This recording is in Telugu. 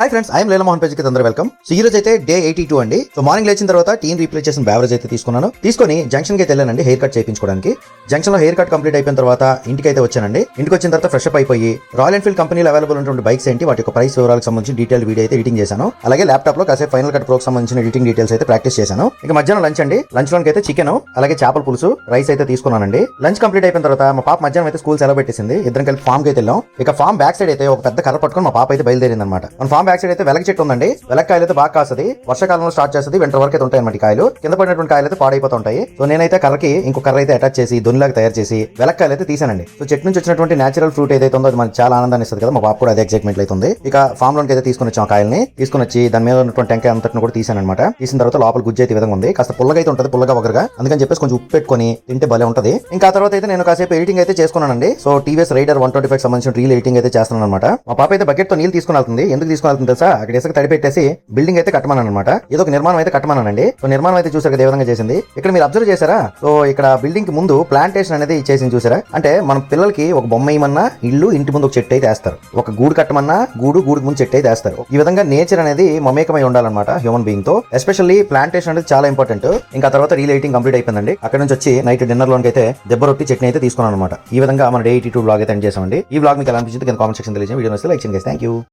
Hi friends I'm Leela Mohan పేజ్కి అందరూ వెల్కమ్ సో ఈ రోజు అయితే డే ఎయిటీ టూ అండి. సో మార్నింగ్ లేచిన తర్వాత టీన్ రీప్లేస్ చేసిన బ్యావరేజ్ అయితే తీసుకున్నాను. తీసుకొని జంక్షన్కి అయితే వెళ్ళానండి హెయిర్ కట్ చేయించుకోవడానికి. జంక్షన్లో హెయిర్ కట్ కంప్లీట్ అయిపోయిన తర్వాత ఇంటికి అయితే వచ్చానండి. ఇంటికి వచ్చిన తర్వాత ఫ్రెష్ అప్ అయిపోయి రాయల్ ఎన్ఫీల్డ్ కంపెనీలో అవైలబుల్ ఉన్నటువంటి బైక్స్ ఏంటి వాటి యొక్క ప్రైస్ వివరాలకు సంబంధించి డీటెయిల్ వీడియో అయితే ఎడిటింగ్ చేశాను. అలాగే ల్యాప్టాప్లో కాసేపు ఫైనల్ కట్ ప్రోకి సంబంధించిన ఎడిటింగ్ డీటెయిల్స్ అయితే ప్రాక్టీస్ చేశాను. ఇక మధ్యాహ్నం లంచ్ అండి. లంచ్లోకి అయితే చికెన్ అలాగే చేపల పులుసు రైస్ అయితే తీసుకున్నానండి. లంచ్ కంప్లీట్ అయిపోయిన తర్వాత మా పాప మధ్యాహ్నం అయితే స్కూల్ సెలవు పెట్టేసింది. ఇద్దరం కలిపి ఫామ్కి అయితే వెళ్ళాం. ఇక ఫామ్ బ్యాక్ సైడ్ అయితే ఒక పెద్ద కర్ర పట్టుకొని మా పాప అయితే బయలుదేరింది అనమాట మన ఫామ్ బ్యాక్ సైడ్ అయితే వెలగ చెట్టు ఉందండి. వెలక్కాయలు అయితే బాగా కాస్తుంది. వర్షాకాలంలో స్టార్ట్ చేస్తుంది. వింటర్ వరకు అయితే ఉంటాయి అన్నమాట కాయలు. కింద పడినటువంటి కాయలు అయితే పాడైపోతుంటాయి సో నేనైతే కర్రకి ఇంకో కర్ర అయితే అటాచ్ చేసి దొన్నిలాగా తయారు చేసి వెలక్కాయలు అయితే తీసానండి. సో చెట్టు నుంచి వచ్చినటువంటి నేచురల్ ఫ్రూట్ ఏదైతే ఉందో అది మనకి చాలా ఆనందాన్ని ఇస్తుంది కదా. మా పాప కూడా అదే ఎక్సైట్మెంట్ అవుతుంది ఇక ఫామ్లోకి అయితే తీసుకుని వచ్చాం ఆ కాయల్ని. తీసుకుని వచ్చి దాని మీద ఉన్నటువంటి టెంకాయ అంతటిని కూడా తీసాను అనమాట తీసిన తర్వాత లోపల గుజ్జు అయితే విధంగా ఉంది. కాస్త పుల్లగా అయితే ఉంటుంది పుల్లగా ఒకరుగా అందుకని చెప్పేసి కొంచెం ఉప్పు పెట్టుకొని తింటే భలే ఉంటుంది. ఇంకా ఆ తర్వాత అయితే నేను కాసేపు ఎడిటింగ్ అయితే చేసుకున్నానండి. So TVS Raider one twenty five సంబంధించిన రీల్ ఎడిటింగ్ అయితే చేస్తున్నాను అనమాట మా పాప అయితే బకెట్తో నీళ్ళు తీసుకుని వెళ్తుంది. ఎందుకు తీసుకుని వెళ్తుంది తెలుసా? అక్కడ ఇసుక తడిపెట్టేసి బిల్డింగ్ అయితే కట్టమన్నాను అనమాట ఏదో ఒక నిర్మాణం అయితే కట్టమన్నానండి. సో నిర్మాణం అయితే చూసారు కదా ఏ విధంగా చేసింది? ఇక్కడ మీరు అబ్జర్వ్ చేశారా? సో ఇక్కడ బిల్డింగ్కి ముందు ప్లాంటేషన్ అనేది చేసింది చూసారా? అంటే మన పిల్లలకి ఒక బొమ్మ ఇమ్మన్నా ఇల్లు ఇంటి ముందు ఒక చెట్టు అయితే వేస్తారు. ఒక గూడు కట్టమన్నా గూడు గూడు ముందు చెట్టు అయితే వేస్తారు. ఈ విధంగా నేచర్ అనేది మమేకమై ఉండాలన్నమాట హ్యూమన్ బీయింగ్తో. ఎస్పెషల్లీ ప్లాంటేషన్ అనేది చాలా ఇంపార్టెంట్ ఇంకా తర్వాత రీల్ ఎయిటింగ్ కంప్లీట్ అయిపోయిందండి. అక్కడ నుంచి వచ్చి నైట్ డిన్నర్లోకి అయితే దెబ్బ రొట్టి చట్నీ అయితే తీసుకున్నాను అనమాట ఈ విధంగా మన డే ఎయిటీ టూ బ్లాగ్ అయితే ఎండ్ చేసామండి ఈ బ్లాగ్ మీకు ఎలా అనిపించింది కింద కామెంట్ సెక్షన్ తెలియజేయండి. వీడియో నచ్చితే లైక్ చేయండి థ్యాంక్ యూ